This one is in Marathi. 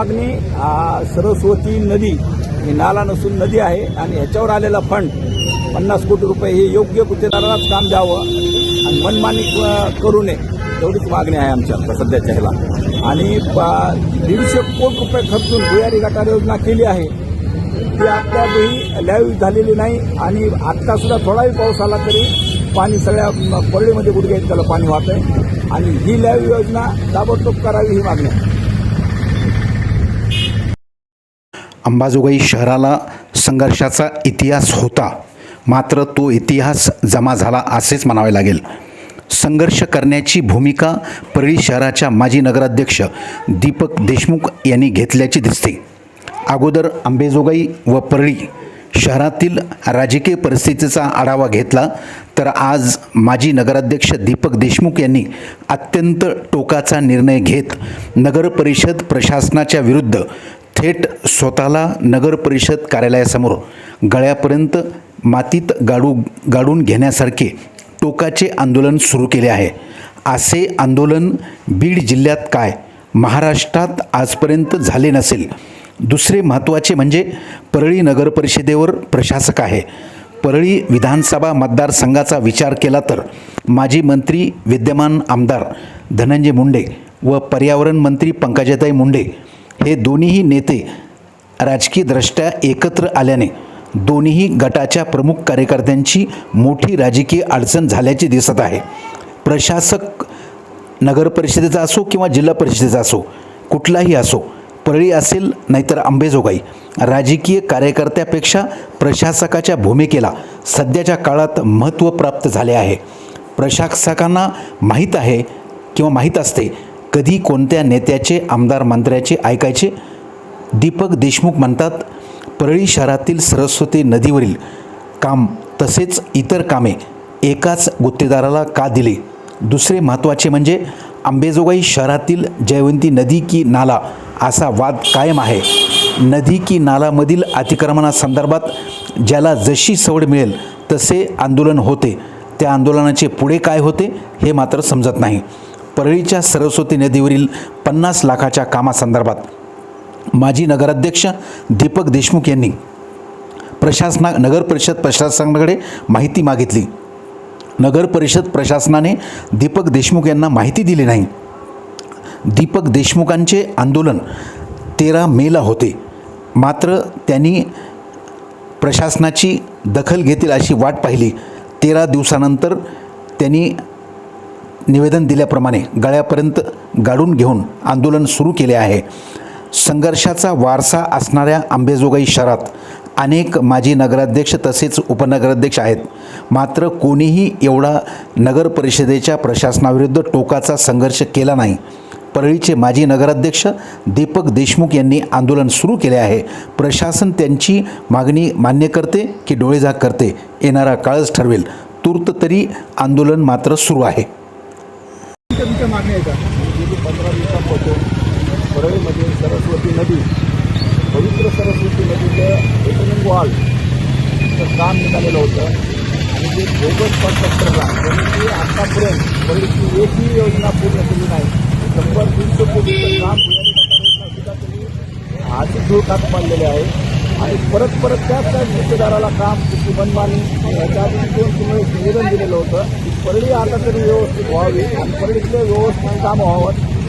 मागणी सरस्वती नदी ही नाला नसून नदी आहे आणि ह्याच्यावर आलेला फंड पन्नास कोटी रुपये हे योग्य गुत्तेदारालाच काम द्यावं आणि मनमानी करू नये एवढीच मागणी आहे आमच्या आता सध्याच्या ह्याला. आणि दीडशे कोटी रुपये खर्चून भुयारी गटार योजना केली आहे. ती अद्यापही लाईव्ह झालेली नाही आणि आत्तासुद्धा थोडाही पाऊस आला तरी पाणी सगळ्या म- परळीमध्ये गुडघे त्याला पाणी वाहत आहे आणि ही लॅव योजना ताबडतोब करावी ही मागणी आहे. अंबाजोगाई शहराला संघर्षाचा इतिहास होता. मात्र तो इतिहास जमा झाला असेच म्हणावे लागेल. संघर्ष करण्याची भूमिका परळी शहराच्या माजी नगराध्यक्ष दीपक देशमुख यांनी घेतल्याची दिसते. अगोदर अंबेजोगाई व परळी शहरातील राजकीय परिस्थितीचा आढावा घेतला तर आज माजी नगराध्यक्ष दीपक देशमुख यांनी अत्यंत टोकाचा निर्णय घेत नगर परिषद प्रशासनाच्या विरुद्ध थेट स्वतःला नगर परिषद कार्यालयासमोर गळ्यापर्यंत मातीत गाडू गाडून घेण्यासारखे टोकाचे आंदोलन सुरू केले आहे. असे आंदोलन बीड जिल्ह्यात काय? महाराष्ट्रात आजपर्यंत झाले नसेल. दुसरे महत्त्वाचे म्हणजे परळी नगर परिषदेवर प्रशासक आहे. परळी विधानसभा मतदारसंघाचा विचार केला तर माजी मंत्री विद्यमान आमदार धनंजय मुंडे व पर्यावरण मंत्री पंकजाताई मुंडे हे दोन्हीही नेते राजकीयदृष्ट्या एकत्र आल्याने दोन्हीही गटाच्या प्रमुख कार्यकर्त्यांची मोठी राजकीय अडचण झाल्याचे दिसत आहे. प्रशासक नगर परिषदेचा असो किंवा जिल्हा परिषदेचा असो कुठलाही असो परळी असेल नाहीतर अंबेजोगाई राजकीय कार्यकर्त्यापेक्षा प्रशासकाच्या भूमिकेला सध्याच्या काळात महत्त्व प्राप्त झाले आहे. प्रशासकांना माहीत आहे किंवा माहीत असते कधी कोणत्या नेत्याचे आमदार मंत्र्याचे ऐकायचे? दीपक देशमुख म्हणतात परळी शहरातील सरस्वती नदीवरील काम तसेच इतर कामे एकाच गुत्तेदाराला का दिले? दुसरे महत्त्वाचे म्हणजे आंबेजोगाई शहरातील जयवंती नदी की नाला असा वाद कायम आहे. नदी की नालामधील अतिक्रमणासंदर्भात ज्याला जशी सवड मिळेल तसे आंदोलन होते. त्या आंदोलनाचे पुढे काय होते हे मात्र समजत नाही. परळीच्या सरस्वती नदीवरील पन्नास लाखाच्या कामासंदर्भात माजी नगराध्यक्ष दीपक देशमुख यांनी प्रशासना नगर परिषद प्रशासनाकडे माहिती मागितली. नगर परिषद प्रशासनाने दीपक देशमुख यांना माहिती दिली नाही. दीपक देशमुखांचे आंदोलन तेरा मेला होते. मात्र त्यांनी प्रशासनाची दखल घेतील अशी वाट पाहिली. तेरा दिवसानंतर त्यांनी निवेदन दिल्याप्रमाणे गळ्यापर्यंत गाडून घेऊन आंदोलन सुरू केले आहे. संघर्षाचा वारसा असणाऱ्या आंबेजोगाई शहरात अनेक माजी नगराध्यक्ष तसेच उपनगराध्यक्ष आहेत. मात्र कोणीही एवढा नगर परिषदेच्या प्रशासनाविरुद्ध टोकाचा संघर्ष केला नाही. परळीचे माजी नगराध्यक्ष दीपक देशमुख यांनी आंदोलन सुरू केले आहे. प्रशासन त्यांची मागणी मान्य करते की डोळेझाक करते येणारा काळच ठरवेल. तूर्त तरी आंदोलन मात्र सुरू आहे. तुमच्या का सरस्वती नदी, पवित्र सरस्वती नदी नदीचं ओपनिंग वॉल काम निघालेलं होतं. जे बोगस पत्रला त्यांनी ती आत्तापर्यंत परळीची एकही योजना पूर्ण केली नाही. शंभर दीडशे कोटीचं काम सुद्धा त्यांनी आधी धूळ पाडलेले आणि परत परत त्याच त्याच गुत्तेदाराला काम तिची मनमानी याच्या आधी दोन तीन निवेदन दिलेलं होतं की परळी आता तरी व्यवस्थित व्हावी आणि परळीतलं व्यवस्थित काम व्हावं.